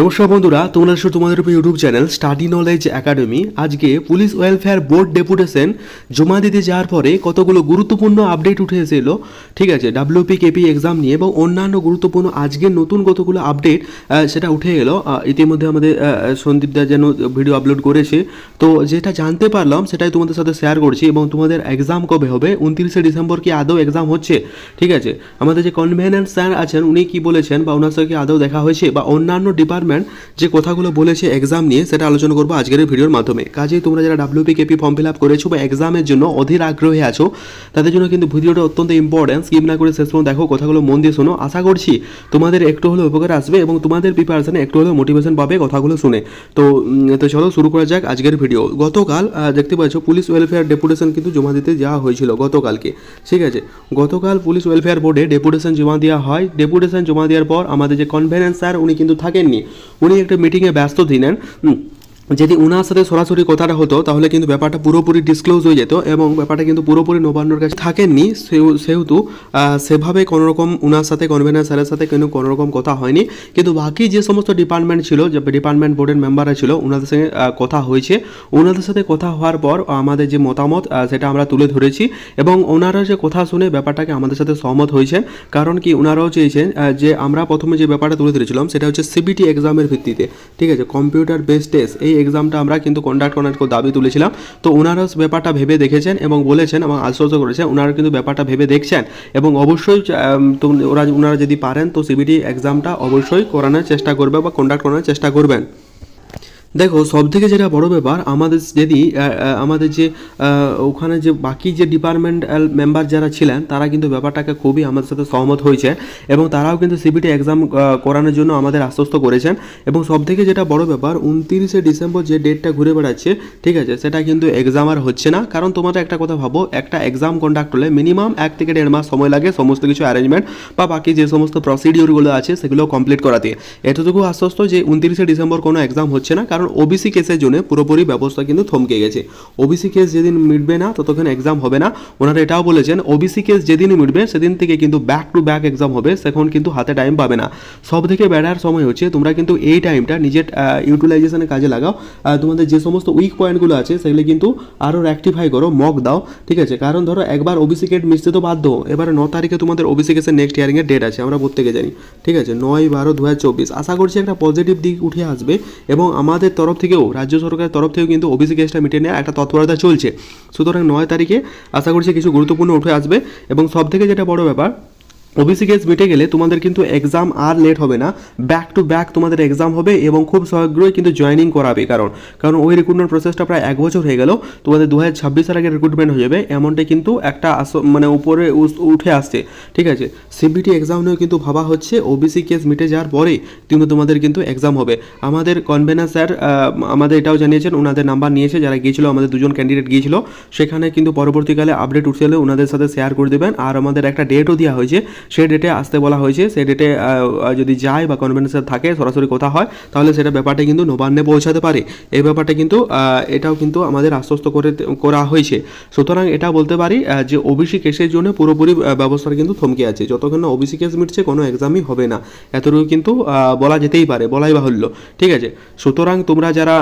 নমস্কার বন্ধুরা তোমরা এসো তোমাদের উপর YouTube channel study knowledge academy. আজকে পুলিশ ওয়েলফেয়ার বোর্ড ডেপুটেশন জমা দিতে যাওয়ার পরে কতগুলো গুরুত্বপূর্ণ আপডেট উঠে এসেছিল ঠিক আছে ডাব্লিউপি কেপি এক্সাম নিয়ে এবং অন্যান্য গুরুত্বপূর্ণ আজকের নতুন কতগুলো আপডেট সেটা উঠে এলো। ইতিমধ্যে আমাদের আহ, সন্দীপ দা যেন ভিডিও আপলোড করেছে। তো যেটা জানতে পারলাম সেটাই তোমাদের সাথে শেয়ার করছি এবং তোমাদের এক্সাম কবে হবে? উনত্রিশে ডিসেম্বর কি আদৌ এক্সাম হচ্ছে? ঠিক আছে আমাদের যে কনভেনেন্স স্যার আছেন উনি কি বলেছেন বা ওনার সঙ্গে আদৌ দেখা হয়েছে বা অন্যান্য ডিপার্টমেন্ট যে কথাগুলো বলেছে এক্সাম নিয়ে, সেটা আলোচনা করব আজকের ভিডিওর মাধ্যমে। কাজেই তোমরা যারা WP KP form fill up করেছ বা এক্সামের জন্য অধীর আগ্রহে আছো, তাদের জন্য কিন্তু ভিডিওটা অত্যন্ত ইম্পর্টেন্ট স্কিপ না করে শেষ পর্যন্ত দেখো কথাগুলো মন দিয়ে শোনো। আশা করছি তোমাদের একটু হলেও উপকার আসবে এবং তোমাদের প্রিপারেশনে একটু হলেও মোটিভেশন পাবে কথাগুলো শুনে। তো তো চলো শুরু করা যাক আজকের ভিডিও গতকাল দেখতে পাচ্ছ পুলিশ ওয়েলফেয়ার ডেপুটেশন কিন্তু জমা দিতে যাওয়া হয়েছিল গতকালকে। ঠিক আছে? গতকাল পুলিশ ওয়েলফেয়ার বোর্ডে ডেপুটেশন জমা দেওয়া হয়। ডেপুটেশন জমা দেওয়ার পর আমাদের যে কনভেনেন্স স্যার উনি কিন্তু থাকেননি। উনি একটা মিটিংয়ে ব্যস্ত হুম, যদি ওনার সাথে সরাসরি কথাটা হতো, তাহলে কিন্তু ব্যাপারটা পুরোপুরি ডিসক্লোজ হয়ে যেত এবং ব্যাপারটা কিন্তু পুরোপুরি নবান্নর কাছে থাকেননি। সেহেতু সেভাবে কোনো রকম ওনার সাথে কনভেনার স্যারের সাথে কিন্তু কোনো রকম কথা হয়নি। কিন্তু বাকি যে সমস্ত ডিপার্টমেন্ট ছিল, যে ডিপার্টমেন্ট বোর্ডের মেম্বাররা ছিল ওনাদের সঙ্গে কথা হয়েছে। ওনাদের সাথে কথা হওয়ার পর, আমাদের যে মতামত সেটা আমরা তুলে ধরেছি এবং ওনারা যে কথা শুনে ব্যাপারটাকে আমাদের সাথে সহমত হয়েছেন। কারণ কি ওনারাও চেয়েছেন যে আমরা প্রথমে যে ব্যাপারটা তুলে ধরেছিলাম, সেটা হচ্ছে সিবিটি এক্সামের ভিত্তিতে। ঠিক আছে? কম্পিউটার বেসড টেস্ট এই এক্সামটা আমরা কিন্তু কন্ডাক্ট করার দাবি তুলেছিলাম। তো ওনারা ব্যাপারটা ভেবে দেখেছেন এবং বলেছেন, এবং আশ্বস্ত করেছেন ওনারা কিন্তু ব্যাপারটা ভেবে দেখছেন। এবং অবশ্যই ওরা ওনারা যদি পারেন, তো সিবিটি এক্সামটা অবশ্যই করানোর চেষ্টা করবে বা কন্ডাক্ট করানোর চেষ্টা করবেন। দেখো সব থেকে যেটা বড় ব্যাপার, আমাদের যদি আমাদের যে ওখানে যে বাকি যে ডিপার্টমেন্ট মেম্বার যারা ছিলেন, তারা কিন্তু ব্যাপারটাকে খুবই আমাদের সাথে সহমত হয়েছে এবং তারাও কিন্তু সিবিটি এক্সাম করানোর জন্য আমাদের আশ্বস্ত করেছেন। এবং সব থেকে যেটা বড় ব্যাপার, উনতিরিশে ডিসেম্বর যে ডেটটা ঘুরে বেড়াচ্ছে, ঠিক আছে, সেটা কিন্তু এক্সাম আর হচ্ছে না। কারণ তোমাদের একটা কথা ভাবো, একটা এক্সাম কন্ডাক্ট হলে মিনিমাম এক থেকে দেড় মাস সময় লাগে সমস্ত কিছু অ্যারেঞ্জমেন্ট বা বাকি যে সমস্ত প্রসিডিওরগুলো আছে, সেগুলো কমপ্লিট করাতে। এতটুকু আশ্বস্ত যে উনত্রিশে ডিসেম্বর কোনো এক্সাম হচ্ছে না, কারণ ওবিসি কেসের জন্য পুরোপুরি ব্যবস্থা কিন্তু থমকে গেছে। ওবিসি কেস যেদিন মিটবে না, ততক্ষণ এক্সাম হবে না। ওনারা এটাও বলেছেন ওবিসি কেস যেদিন মিটবে, সেদিন থেকে কিন্তু ব্যাক টু ব্যাক এক্সাম হবে, সেখন কিন্তু হাতে টাইম পাবে না। সব থেকে বেড়ার সময় হচ্ছে, তোমরা কিন্তু এই টাইমটা নিজের ইউটিলাইজেশনে কাজে লাগাও। তোমাদের যে সমস্ত উইক পয়েন্টগুলো আছে, সেগুলো কিন্তু আরও রেক্টিফাই করো মক দাও, ঠিক আছে? কারণ ধরো, একবার ওবিসি কেট মিশতে তো বাধ্য, এবারে ন তারিখে তোমাদের ওবিসি কেসের নেক্সট ইয়ারিংয়ের ডেট আছে, আমরা প্রত্যেকে জানি, ঠিক আছে? নয় বারো দু হাজার চব্বিশ। আশা করছি একটা পজিটিভ দিক উঠে আসবে, এবং আমাদের তরফ থেকেও, রাজ্য সরকারের তরফ থেকেও কিন্তু ওবিসি কেসটা মিটে নেওয়া একটা তৎপরতা চলছে। সুতরাং নয় তারিখে আশা করছি কিছু গুরুত্বপূর্ণ উঠে আসবে এবং সব থেকে যেটা বড় ব্যাপার ওবিসি কেস মিটে গেলে তোমাদের কিন্তু এক্সাম আর লেট হবে না। ব্যাক টু ব্যাক তোমাদের এক্সাম হবে এবং খুব শীঘ্রই কিন্তু জয়েনিং করাবে। কারণ কারণ ওই রিক্রুটমেন্ট প্রসেসটা প্রায় এক বছর হয়ে গেল। তোমাদের দু হাজার ছাব্বিশের আগে রিক্রুটমেন্ট হয়ে যাবে। এমনটাই কিন্তু একটা মানে উপরে উঠে আসছে। ঠিক আছে? সিবিটি এক্সাম নিয়েও কিন্তু ভাবা হচ্ছে। ওবিসি কেস মিটে যাওয়ার পরে কিন্তু তোমাদের কিন্তু এক্সাম হবে। আমাদের কনভেনার স্যার আমাদের এটাও জানিয়েছেন। ওনাদের নাম্বার নিয়েছে। যারা গিয়েছিল, আমাদের দুজন ক্যান্ডিডেট গিয়েছিল। সেখানে কিন্তু পরবর্তীকালে আপডেট উঠে এলে ওনাদের সাথে শেয়ার করে দেবেন। আর আমাদের একটা ডেটও দেওয়া হয়েছে। সেই ডেটে আসতে বলা হয়েছে। সেই ডেটে যদি যায় বা কনভেন্সের থাকে, সরাসরি কথা হয়, তাহলে সেটা ব্যাপারটা কিন্তু নবান্নে পৌঁছাতে পারে। এই ব্যাপারটা কিন্তু এটাও কিন্তু আমাদের আশ্বস্ত করে করা হয়েছে। সুতরাং এটা বলতে পারি যে ওবিসি কেসের জন্য পুরোপুরি ব্যবস্থাটা কিন্তু থমকে আছে। যতক্ষণ না ওবিসি কেস মিটছে, কোনো এক্সামই হবে না। এতটুকু কিন্তু বলা যেতেই পারে, বলাই বাহুল্য। ঠিক আছে? সুতরাং তোমরা যারা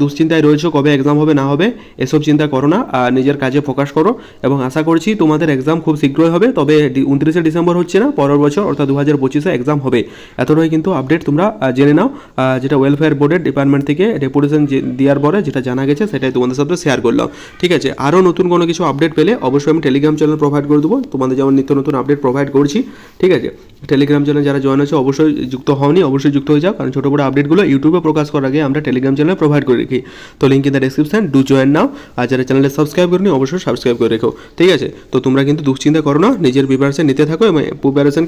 দুশ্চিন্তায় রয়েছো, কবে এক্সাম হবে, না হবে, এসব চিন্তা করো না। নিজের কাজে ফোকাস করো। এবং আশা করছি তোমাদের এক্সাম খুব শীঘ্রই হবে। তবে উনত্রিশে ডিসেম্বর হচ্ছে না, পরের বছর, অর্থাৎ দু হাজার পঁচিশে এক্সাম হবে। এতটাই কিন্তু আপডেট তোমরা জেনে নাও। যেটা ওয়েলফেয়ার বোর্ডের ডিপার্টমেন্ট থেকে ডেপুটেশন দেওয়ার পরে যেটা জানা গেছে, সেটাই তোমাদের সাথে শেয়ার করলাম। ঠিক আছে আরও নতুন কোনো কিছু আপডেট পেলে অবশ্যই আমি টেলিগ্রাম চ্যানেল প্রোভাইড করে দেবো। তোমাদের যেমন নিত্য নতুন আপডেট প্রোভাইড করছি, ঠিক আছে? টেলিগ্রাম চ্যানেল যারা জয়েন হচ্ছে অবশ্যই যুক্ত হওনি, অবশ্যই যুক্ত হয়ে যাও। কারণ ছোটো বড় আপডেটগুলো ইউটিউবে প্রকাশ করার আগে আমরা টেলিগ্রাম চ্যানেলে প্রোভাইড করে রাখি। তো link in the description do join now আর যারা চ্যানেলে সাবস্ক্রাইব করেনি, অবশ্যই সাবস্ক্রাইব করে রেখো। ঠিক আছে? তো তোমরা কিন্তু দুশ্চিন্তা করো না, নিজের প্রিপারেশন নিতে থাকো এবং প্রিপারেশন